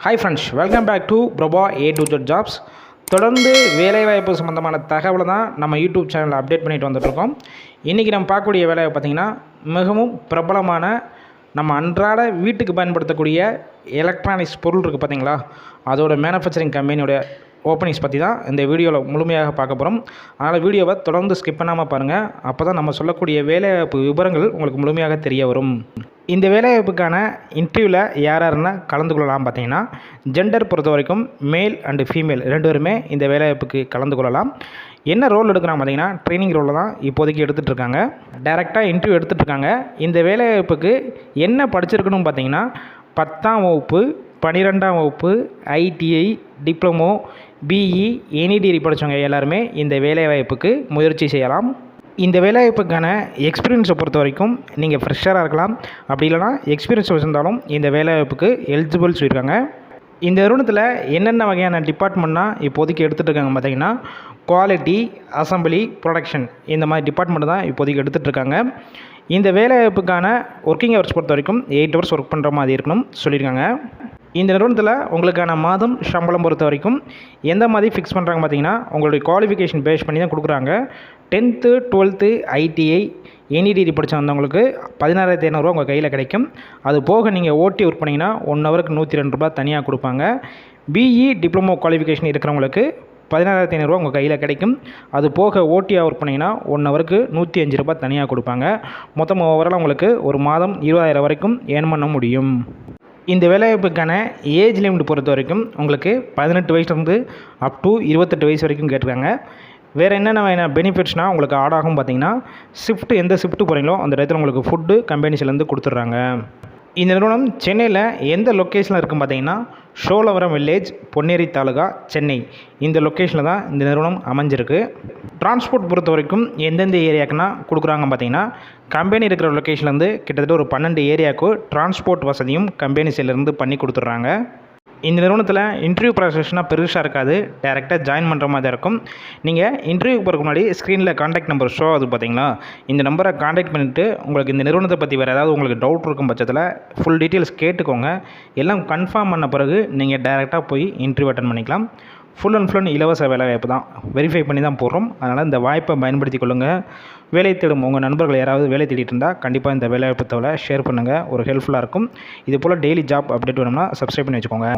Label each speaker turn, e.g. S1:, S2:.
S1: Hi friends welcome back to Prabha A to Z jobs தொடர்ந்து வேலைவாய்ப்பு சம்மந்தமான தகவலை தான் நம்ம யூடியூப் சேனலில் அப்டேட் பண்ணிட்டு வந்துட்ருக்கோம் இன்றைக்கி நம்ம பார்க்கக்கூடிய வேலையை பார்த்திங்கன்னா மிகவும் பிரபலமான நம்ம அன்றாட வீட்டுக்கு பயன்படுத்தக்கூடிய எலக்ட்ரானிக்ஸ் பொருள் இருக்குது பார்த்தீங்களா? அதோட மேனுஃபேக்சரிங் கம்பெனியோட ஓப்பனிங்ஸ் பற்றி தான் இந்த வீடியோவில் முழுமையாக பார்க்க போகிறோம் அதனால் வீடியோவை தொடர்ந்து ஸ்கிப் பண்ணாமல் பாருங்கள் அப்போ தான் நம்ம சொல்லக்கூடிய வேலைவாய்ப்பு விவரங்கள் உங்களுக்கு முழுமையாக தெரிய வரும். இந்த வேலைவாய்ப்புக்கான இன்டர்வியூவில் யார் யாருன்னா கலந்து கொள்ளலாம் பார்த்தீங்கன்னா ஜெண்டர் பொறுத்த வரைக்கும் மேல் அண்டு ஃபீமேல் ரெண்டு பேருமே இந்த வேலைவாய்ப்புக்கு கலந்து கொள்ளலாம். என்ன ரோல் எடுக்கிறாங்க பார்த்தீங்கன்னா ட்ரைனிங் ரோலில் தான் இப்போதைக்கு எடுத்துகிட்டு இருக்காங்க. டேரெக்டாக இன்டர்வியூ எடுத்துகிட்டு இருக்காங்க. இந்த வேலைவாய்ப்புக்கு என்ன படிச்சிருக்கணும் பார்த்தீங்கன்னா பத்தாம் வகுப்பு பன்னிரெண்டாம் வகுப்பு ITI diploma BE any degree படித்தவங்க எல்லாருமே இந்த வேலைவாய்ப்புக்கு முயற்சி செய்யலாம். இந்த வேலைவாய்ப்புக்கான எக்ஸ்பீரியன்ஸை பொறுத்த வரைக்கும் நீங்கள் ஃப்ரெஷராக இருக்கலாம். அப்படி இல்லைனா எக்ஸ்பீரியன்ஸ் வச்சுருந்தாலும் இந்த வேலைவாய்ப்புக்கு எலிஜிபிள் சொல்லியிருக்காங்க. இந்த நிறுவனத்தில் என்னென்ன வகையான டிபார்ட்மெண்ட்னா இப்போதைக்கு எடுத்துகிட்டு இருக்காங்க பார்த்தீங்கன்னா குவாலிட்டி அசம்பிளி ப்ரொடக்ஷன் இந்த மாதிரி டிபார்ட்மெண்ட் தான் இப்போதைக்கு எடுத்துகிட்ருக்காங்க இந்த வேலைவாய்ப்புக்கான ஒர்க்கிங் ஹவர்ஸ் பொறுத்த வரைக்கும் எயிட் ஹவர்ஸ் ஒர்க் பண்ணுற மாதிரி இருக்கணும் சொல்லியிருக்காங்க. இந்த நிறுவனத்தில் உங்களுக்கான மாதம் சம்பளம் பொறுத்த வரைக்கும் எந்த மாதிரி ஃபிக்ஸ் பண்ணுறாங்க பார்த்தீங்கன்னா உங்களுடைய குவாலிஃபிகேஷன் பேஸ் பண்ணி தான் கொடுக்குறாங்க. Tenth twelfth ITI any degree படித்த வந்தவங்களுக்கு பதினாறாயிரத்தி ஐநூறுரூவா உங்கள் கையில் கிடைக்கும். அது போக நீங்கள் ஓட்டி ஒர்க் பண்ணிங்கன்னா ஒன் ஹவருக்கு நூற்றி ரெண்டு ரூபா தனியாக கொடுப்பாங்க. பிஇ டிப்ளமோ குவாலிஃபிகேஷன் இருக்கிறவங்களுக்கு பதினாறாயிரத்தி ஐநூறுரூவா உங்கள் கையில் கிடைக்கும். அது போக ஓடியாக ஒர்க் பண்ணிங்கன்னா ஒன் ஹவருக்கு நூற்றி அஞ்சு ரூபாய் தனியாக கொடுப்பாங்க. மொத்தம் ஓவரால் உங்களுக்கு ஒரு மாதம் இருபதாயிரம் வரைக்கும் ஏர்ன் பண்ண முடியும். இந்த வேலைவாய்ப்புக்கான ஏஜ் லிமிட் பொறுத்த வரைக்கும் உங்களுக்கு பதினெட்டு வயசுலேருந்து அப் டு இருபத்தெட்டு வயசு வரைக்கும் கேட்டிருக்காங்க. வேறு என்னென்ன என்ன பெனிஃபிட்ஸ்னால் உங்களுக்கு ஆட் ஆகும் பார்த்தீங்கன்னா ஷிஃப்ட் எந்த ஷிஃப்ட்டு போகிறீங்களோ அந்த இடத்துல உங்களுக்கு ஃபுட்டு கம்பெனிஸ்லேருந்து கொடுத்துட்றாங்க. இந்த நிறுவனம் சென்னையில் எந்த லொக்கேஷனில் இருக்கும் பார்த்தீங்கன்னா ஷோலவரம் வில்லேஜ் பொன்னேரி தாலுகா சென்னை. இந்த லொக்கேஷனில் தான் இந்த நிறுவனம் அமைஞ்சிருக்கு. டிரான்ஸ்போர்ட் பொறுத்த வரைக்கும் எந்தெந்த ஏரியாக்குன்னா கொடுக்குறாங்க பார்த்தீங்கன்னா கம்பெனி இருக்கிற லொக்கேஷன்லேருந்து கிட்டத்தட்ட ஒரு பன்னெண்டு ஏரியாவுக்கு டிரான்ஸ்போர்ட் வசதியும் கம்பெனி சைட்லேருந்து பண்ணி கொடுத்துட்றாங்க. இந்த நிறுவனத்தில் இன்டர்வியூ ப்ராசஸ்னால் பெருசாக இருக்காது. டேரெக்டாக ஜாயின் பண்ணுற மாதிரி தான் இருக்கும். நீங்கள் இன்டர்வியூ போகிறதுக்கு முன்னாடி ஸ்க்ரீனில் காண்டாக்ட் நம்பர் ஷோ ஆகுது பார்த்தீங்களா இந்த நம்பரை காண்டாக்ட் பண்ணிவிட்டு உங்களுக்கு இந்த நிறுவனத்தை பற்றி வேறு ஏதாவது உங்களுக்கு டவுட் இருக்கும் பட்சத்தில் ஃபுல் டீட்டெயில்ஸ் கேட்டுக்கோங்க. எல்லாம் கன்ஃபார்ம் பண்ண பிறகு நீங்கள் டேரெக்டாக போய் இன்டர்வியூ அட்டன் பண்ணிக்கலாம். ஃபுல் அண்ட் ஃபுல் இலவச வேலை வாய்ப்பு தான். வெரிஃபை பண்ணி தான் போடுறோம். அதனால் இந்த வாய்ப்பை பயன்படுத்தி கொள்ளுங்கள் வேலை தேடும் உங்கள் நண்பர்கள் யாராவது வேலை தேடிட்டு இருந்தால் கண்டிப்பாக இந்த வேலைவாய்ப்பு தவிர ஷேர் பண்ணுங்கள் ஒரு ஹெல்ப்ஃபுல்லாக இருக்கும். இது போல் டெய்லி ஜாப் அப்டேட் வேணும்னா சப்ஸ்கிரைப் பண்ணி வச்சுக்கோங்க.